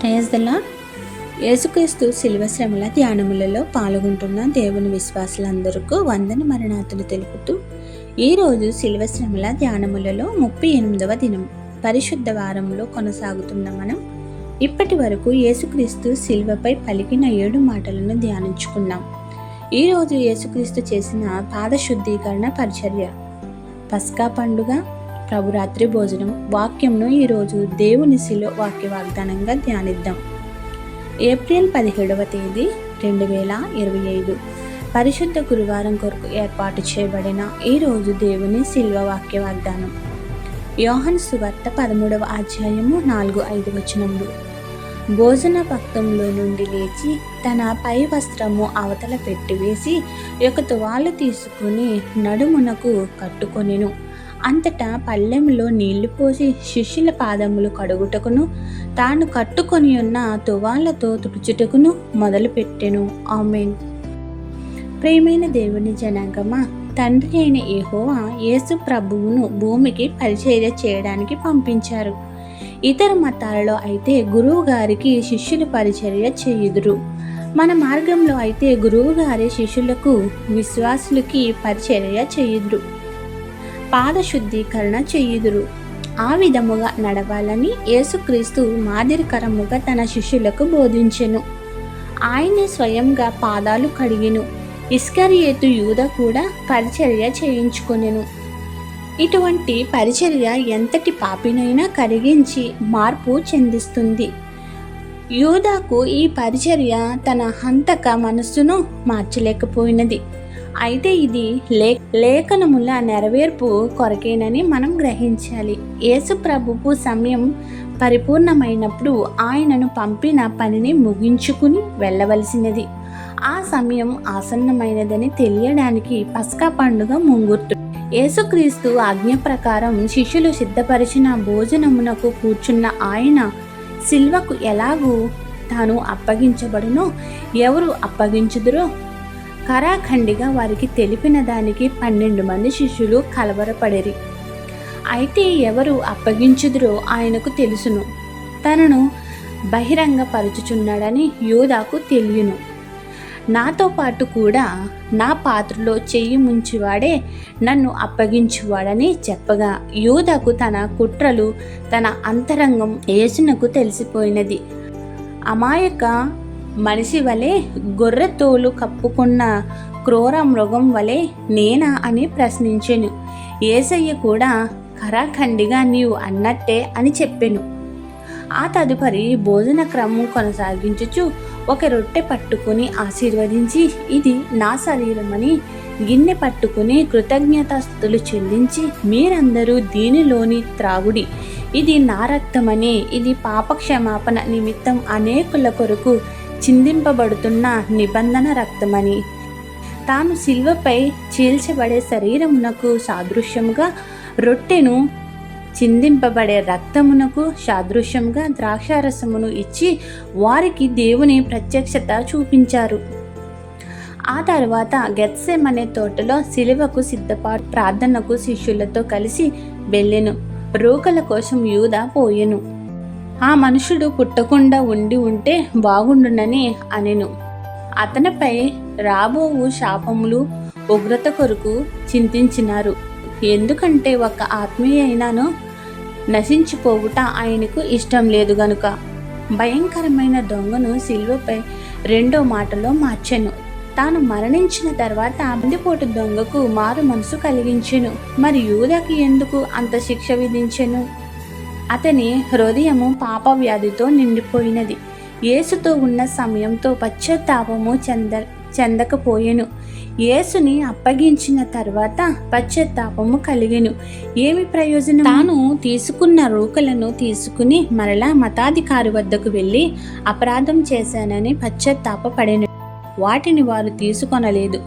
ప్రయాసల యేసుక్రీస్తు శిల్వ శ్రమల ధ్యానములలో పాల్గొంటున్న దేవుని విశ్వాసులందరికీ వందన మరణాతులు తెలుపుతూ ఈరోజు శిల్వ శ్రమల ధ్యానములలో ముప్పై ఎనిమిదవ దినం పరిశుద్ధ వారంలో కొనసాగుతున్న మనం ఇప్పటి వరకు యేసుక్రీస్తు శిల్వపై పలికిన ఏడు మాటలను ధ్యానించుకున్నాం. ఈరోజు యేసుక్రీస్తు చేసిన పాదశుద్ధీకరణ పరిచర్య. పస్కా పండుగ ప్రభురాత్రి భోజనం వాక్యంను ఈరోజు దేవుని శిలో వాక్య వాగ్దానంగా ధ్యానిద్దాం. ఏప్రిల్ పదిహేడవ తేదీ రెండు వేల ఇరవై ఐదు. పరిశుద్ధ గురువారం కొరకు ఏర్పాటు చేయబడిన ఈరోజు దేవుని శిల్వ వాక్య వాగ్దానం యోహన్ సువార్త పదమూడవ అధ్యాయము నాలుగు ఐదు వచనములు. భోజన పక్తంలో నుండి లేచి తన పై వస్త్రము అవతల పెట్టివేసి ఒక తువాలు తీసుకుని నడుమునకు కట్టుకొనెను. అంతటా పల్లెంలో నీళ్ళు పోసి శిష్యుల పాదములు కడుగుటకును తాను కట్టుకొని ఉన్న తువాలతో తుడుచుటకును మొదలుపెట్టెను. ఆమెన్. ప్రేమైన దేవుని జనాంగమా తండ్రి అయిన ఏహోవా యేసు ప్రభువును భూమికి పరిచర్య చేయడానికి పంపించారు. ఇతర మతాలలో అయితే గురువు గారికి శిష్యులు పరిచర్య చేయుదురు. మన మార్గంలో అయితే గురువు గారి శిష్యులకు విశ్వాసులకి పరిచర్య చేయుదురు. పాదశుద్ధీకరణ చేయుదురు. ఆ విధముగా నడవాలని యేసుక్రీస్తు మాదిరికరముగా తన శిష్యులకు బోధించెను. ఆయనే స్వయంగా పాదాలు కడిగిను. ఇస్కరియేతు యూద కూడా పరిచర్య చేయించుకొనెను. ఇటువంటి పరిచర్య ఎంతటి పాపినైనా కరిగించి మార్పు చెందిస్తుంది. యూదాకు ఈ పరిచర్య తన హంతక మనస్సును మార్చలేకపోయినది. అయితే ఇది లే లేఖనముల నెరవేర్పు కొరకేనని మనం గ్రహించాలి. యేసు ప్రభువు సమయం పరిపూర్ణమైనప్పుడు ఆయనను పంపిన పనిని ముగించుకుని వెళ్ళవలసినది. ఆ సమయం ఆసన్నమైనదని తెలియడానికి పస్కా పండుగ ముంగుర్తు యేసుక్రీస్తు ఆజ్ఞ ప్రకారం శిష్యులు సిద్ధపరిచిన భోజనమునకు కూర్చున్న ఆయన సిల్వకు ఎలాగూ తాను అప్పగించబడునో ఎవరు అప్పగించుదురో కరాఖండిగా వారికి తెలిపిన దానికి పన్నెండు మంది శిష్యులు కలవరపడిరి. అయితే ఎవరు అప్పగించుదురో ఆయనకు తెలుసును. తనను బహిరంగపరచుచున్నాడని యోధాకు తెలియను. నాతో పాటు కూడా నా పాత్రలో చెయ్యి ముంచివాడే నన్ను అప్పగించువాడని చెప్పగా యూదకు తన కుట్రలు తన అంతరంగం యేసునకు తెలిసిపోయినది. అమాయక మనిషి వలె గొర్రె తోలు కప్పుకున్న క్రూర మృగం వలె నేనా అని ప్రశ్నించెను. ఏసయ్య కూడా కరాఖండిగా నీవు అన్నట్టే అని చెప్పెను. ఆ తదుపరి భోజన క్రమం కొనసాగించుచు ఒక రొట్టె పట్టుకుని ఆశీర్వదించి ఇది నా శరీరమని గిన్నె పట్టుకుని కృతజ్ఞతాస్థుతులు చెల్లించి మీరందరూ దీనిలోని త్రాగుడి. ఇది నా రక్తమని ఇది పాపక్షమాపణ నిమిత్తం అనేకుల కొరకు చిందింపబడుతున్న నిబంధన రక్తమని. తాను శిల్వపై చీల్చబడే శరీరమునకు సాదృశ్యముగా రొట్టెను చిందింపబడే రక్తమునకు సాదృశ్యంగా ద్రాక్షారసమును ఇచ్చి వారికి దేవుని ప్రత్యక్షత చూపించారు. ఆ తర్వాత గెత్సెమనే తోటలో శిలువకు సిద్ధపా ప్రార్థనకు శిష్యులతో కలిసి వెళ్ళెను. రోకల కోసం యూద పోయెను. ఆ మనుషుడు పుట్టకుండా ఉండి ఉంటే బాగుండునని అనెను. అతనిపై రాబోవు శాపములు ఉగ్రత కొరకు చింతించినారు. ఎందుకంటే ఒక ఆత్మీయ అయినాను నశించిపోవుట ఆయనకు ఇష్టం లేదు గనుక. భయంకరమైన దొంగను శిల్వపై రెండో మాటలో మార్చెను. తాను మరణించిన తర్వాత బందిపోటు దొంగకు మారు మనసు కలిగించెను. మరి యూదకి ఎందుకు అంత శిక్ష విధించెను? అతని హృదయము పాప వ్యాధితో నిండిపోయినది. యేసుతో ఉన్న సమయంతో పశ్చాత్తాపము చెంద చెందకపోయెను. యేసుని అప్పగించిన తర్వాత పశ్చాత్తాపము కలిగెను. ఏమి ప్రయోజనం తాను తీసుకున్న రూకలను తీసుకుని మరలా మతాధికారి వద్దకు వెళ్ళి అపరాధం చేశానని పశ్చాత్తాపపడెను. వాటిని వారు తీసుకొనలేదు.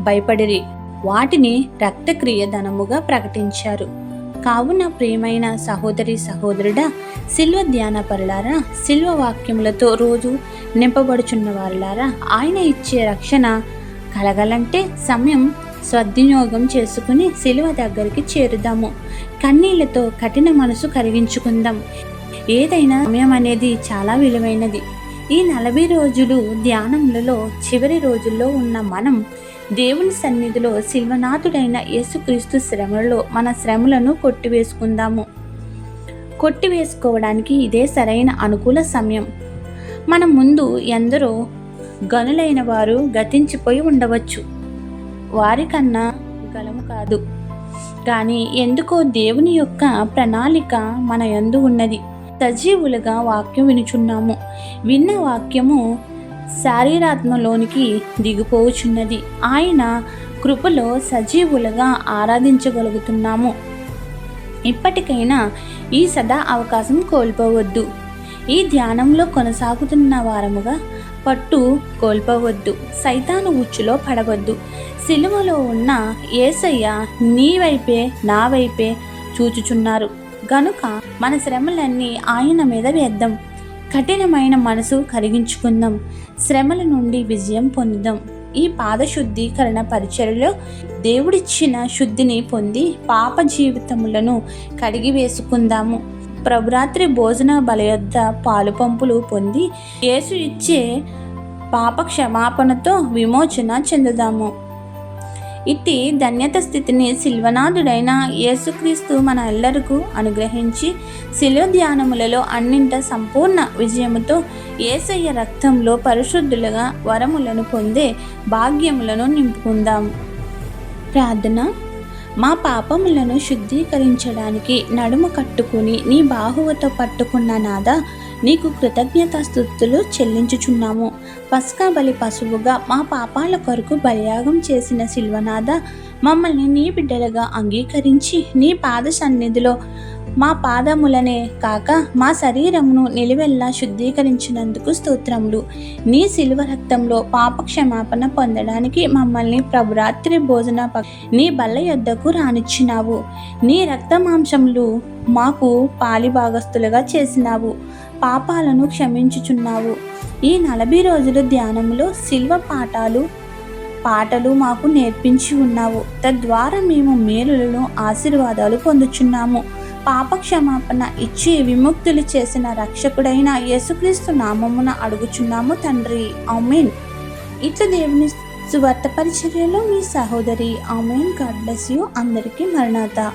భయపడిరి. వాటిని రక్తక్రియ ధనముగా ప్రకటించారు. కావున ప్రియమైన సహోదరి సహోదరుడా శిల్వ ధ్యాన పరులారా శిల్వ వాక్యములతో రోజు నింపబడుచున్న వారులారా ఆయన ఇచ్చే రక్షణ కలగాలంటే సమయం సద్వినియోగం చేసుకుని శిలువ దగ్గరికి చేరుదాము. కన్నీళ్ళతో కఠిన మనసు కరిగించుకుందాం. ఏదైనా సమయం అనేది చాలా విలువైనది. ఈ నలభై రోజులు ధ్యానములలో చివరి రోజుల్లో ఉన్న మనం దేవుని సన్నిధిలో శిల్వనాథుడైన యేసుక్రీస్తు శ్రమలలో మన శ్రమలను కొట్టివేసుకుందాము. కొట్టివేసుకోవడానికి ఇదే సరైన అనుకూల సమయం. మన ముందు ఎందరో గనులైన వారు గతించిపోయి ఉండవచ్చు. వారికన్నా గలము కాదు. కానీ ఎందుకో దేవుని యొక్క ప్రణాళిక మన యందు ఉన్నది. సజీవులుగా వాక్యం వినుచున్నాము. విన్న వాక్యము శారీరాత్మలోనికి దిగిపోవుచున్నది ఆయన కృపలో సజీవులుగా ఆరాధించగలుగుతున్నాము. ఇప్పటికైనా ఈ సదా అవకాశం కోల్పోవద్దు. ఈ ధ్యానంలో కొనసాగుతున్న వారముగా పట్టు కోల్పోవద్దు. సైతాను ఉచ్చులో పడవద్దు. సిలువలో ఉన్న ఏసయ్య నీ వైపే నా వైపే చూచుచున్నారు. గనుక మన శ్రమలన్నీ ఆయన మీద వేద్దాం కఠినమైన మనసు కరిగించుకుందాం శ్రమల నుండి విజయం పొందుదాం. ఈ పాదశుద్ధీకరణ పరిచయలో దేవుడిచ్చిన శుద్ధిని పొంది పాప జీవితములను కడిగి వేసుకుందాము ప్రభురాత్రి భోజన బలయొద్ద పాలు పంపులు పొంది యేసు ఇచ్చే పాప క్షమాపణతో విమోచన చెందుదాము. ఇట్టి ధన్యత స్థితిని శిల్వనాథుడైన యేసుక్రీస్తు మన ఎల్లరకు అనుగ్రహించి శిలువ ధ్యానములలో అన్నింట సంపూర్ణ విజయముతో ఏసయ్య రక్తంలో పరిశుద్ధులుగా వరములను పొందే భాగ్యములను నింపుకుందాం. ప్రార్థన. మా పాపములను శుద్ధీకరించడానికి నడుము కట్టుకుని నీ బాహువతో పట్టుకున్న నాదా నీకు కృతజ్ఞతాస్థుతులు చెల్లించుచున్నాము. పస్కా బలి పశువుగా మా పాపాల కొరకు బలియాగం చేసిన శిల్వనాథ మమ్మల్ని నీ బిడ్డలుగా అంగీకరించి నీ పాద సన్నిధిలో మా పాదములనే కాక మా శరీరమును నిలువెల్లా శుద్ధీకరించినందుకు స్తోత్రములు. నీ శిలువ రక్తంలో పాప క్షమాపణ పొందడానికి మమ్మల్ని ప్రభురాత్రి భోజన ప- నీ బల్ల యొద్దకు రానిచ్చినావు. నీ రక్త మాంసములు మాకు పాలిభాగస్తులుగా చేసినావు. పాపాలను క్షమించుచున్నావు. ఈ నలభై రోజుల ధ్యానంలో శిల్వ పాఠాలు పాటలు మాకు నేర్పించి ఉన్నావు. తద్వారా మేము మేలులను ఆశీర్వాదాలు పొందుచున్నాము. పాప క్షమాపణ ఇచ్చి విముక్తులు చేసిన రక్షకుడైన యేసుక్రీస్తు నామమున అడుగుచున్నాము తండ్రి. ఆమెన్. ఇట్లా దేవుని సువార్త పరిచర్యలో మీ సహోదరి ఆమెన్. God bless you. అందరికీ మరణాత.